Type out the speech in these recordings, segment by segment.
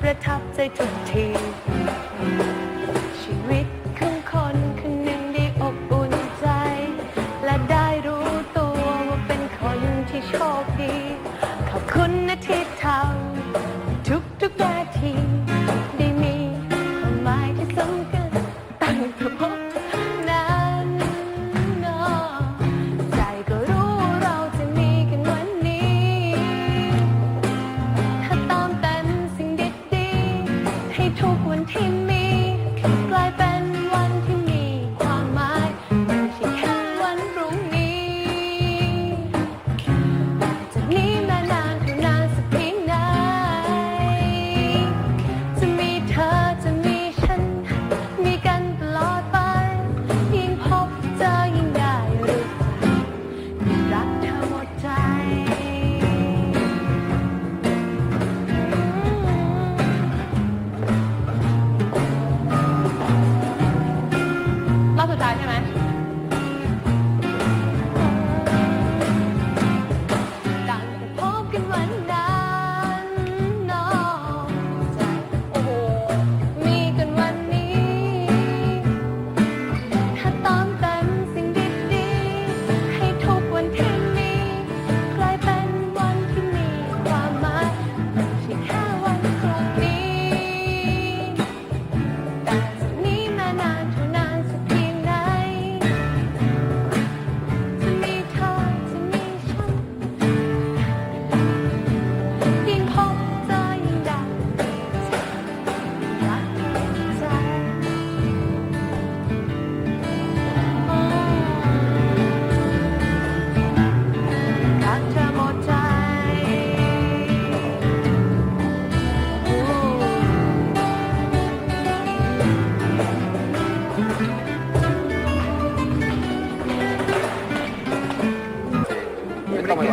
ประทับใจทุกที ชีวิตของคนคนหนึ่งได้อบอุ่นใจ และได้รู้ตัวว่าเป็นคนที่โชคดี ขอบคุณนะที่ทำทุกทุกนาที ได้มีความหมายที่สำคัญตั้งแต่พบ กลายเป็น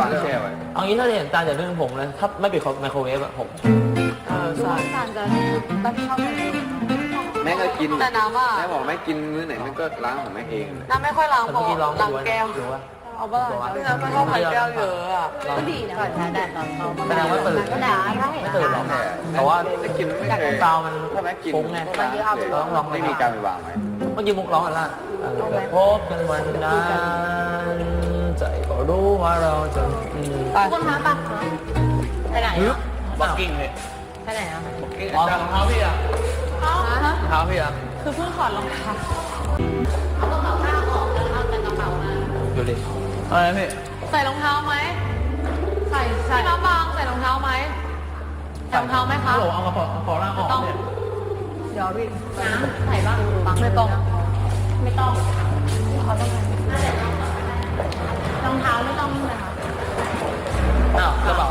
างแช่ไว้เอางี้ถ้าเห็นจานอย่านึ่งผงเลยถ้าไม่ปิดไมโครเวฟอะผมเออใช่สารจะรับผิดชอบเองแม่ก็กินแต่น้ำอะแม่บอกแม่กินมื้อไหนแม่ก็ล้างของแม่เองน้ำไม่ค่อยล้างแต่พอเมื่อกี้ร้องล้างดูว่าแก้วดูว่า เอาบ้างน้ำไม่ชอบใส่แก้วเยอะอะก็ดีนะก่อนใช้แดดตอนเขาแสดงว่าตื่นก็ได้ได้ไม่ตื่นหรอกแต่ว่าไม่กินไม่เคยซาวมันถ้าแม่กินฟุ้งไงก็ล้างเลยต้องลองไม่มีการไปวางไว้เมื่อกี้มุกร้องอะไรล่ะเออเกิดพบกันวันนั้น ใจก็รู้ว่าเราจะอืมคุณคะปะไปไหนอะบักกิ้งเลยไปไหนอะอ๋อรองเท้าพี่อะฮะรองเท้าพี่อะคือเพิ่งถอดรองเท้าเอากระเป๋าผ้าออกแล้วเอาแต่กระเป๋ามาดูดิอะไรพี่ใส่รองเท้าไหมใส่ใส่น้ำบางใส่รองเท้าไหมใส่รองเท้าไหมคะโหลเอากระเป๋ากระเป๋าล่างออกต้องเนี่ยเดี๋ยวพี่น้ำใส่บ้างบางไม่ต้องไม่ต้องเขาต้อง รองเท้าไม่ต้องนะคะอ้าวกระเป๋า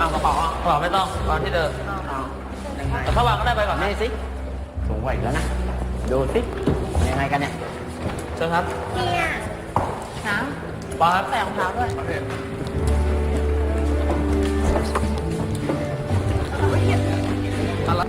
อ้าวกระเป๋าอะเป๋าไม่ต้องตอนที่เดิมแต่ถ้าวางก็ได้ไปก่อนนี่สิสูงกว่าอีกแล้วนะ ดูสิยังไงกันเนี่ยเชิญครับเนี่ยน้ำป้าใส่รองเท้าด้วยอะไร